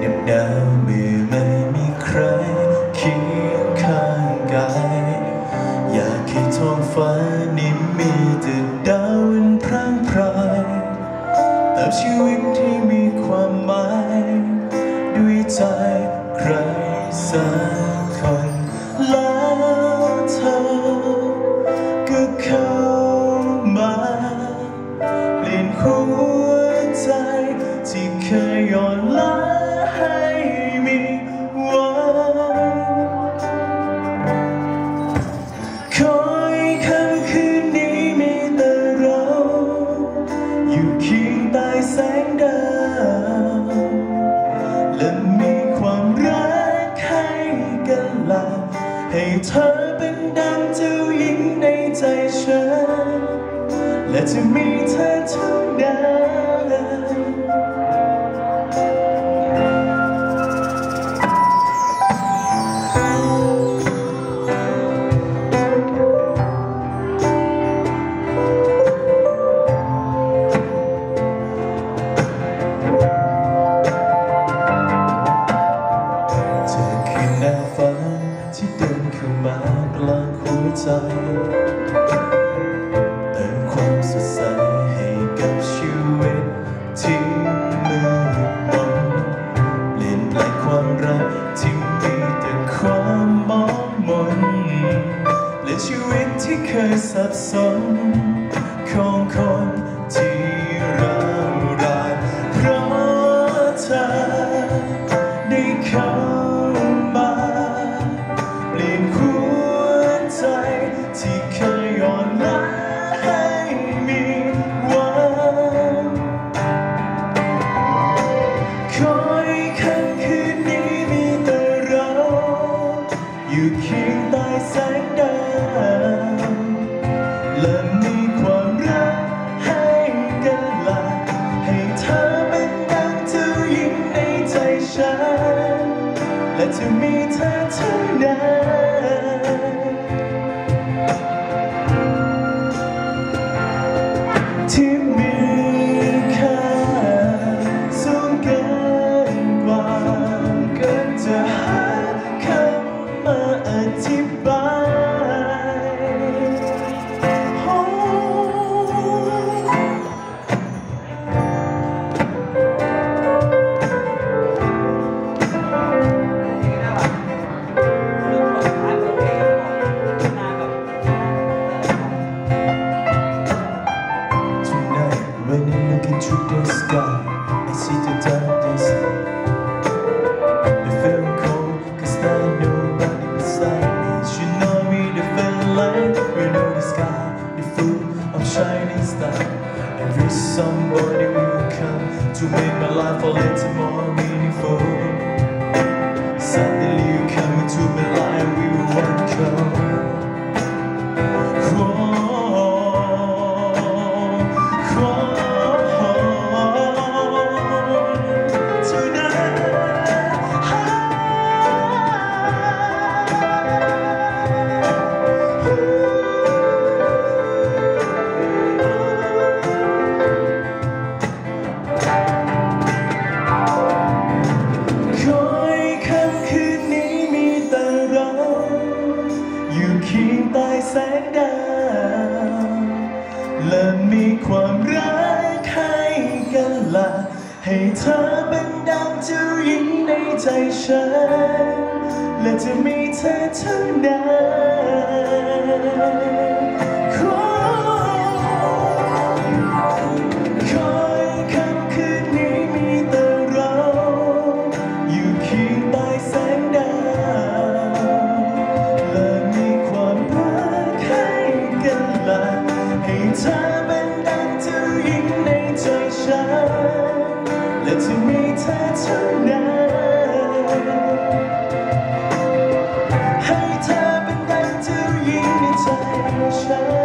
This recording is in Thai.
เห งดาวและมีความรักให้กันและให้เธอเป็นดังเจ้าหญิงในใจฉัน และจะมีเธอท่านั้น ใจ เติมความสดใสให้กับชีวิตที่มืดมนเปลี่ยนแปลงความรักที่มีแต่ความมองมนและชีวิตที่เคยสับสนของคน จะมีเธอเท่านั้นที่มีค่าสูงเกินกว่าเกินจะหาคำมาอธิบาย into the sky, I see the darkness. It feel cold, cause there's nobody beside me. You know me, the feel like you know the sky, the full of shining stars. Every somebody will come to make my life a little more meaningful. และมีความรักให้กันละให้เธอเป็นดังเจ้าหญิงในใจฉัน และจะมีเธอเท่านั้น ฉันและจะมีเธอเท่านั้นให้เธอเป็นดังเจ้าหญิงในใจฉัน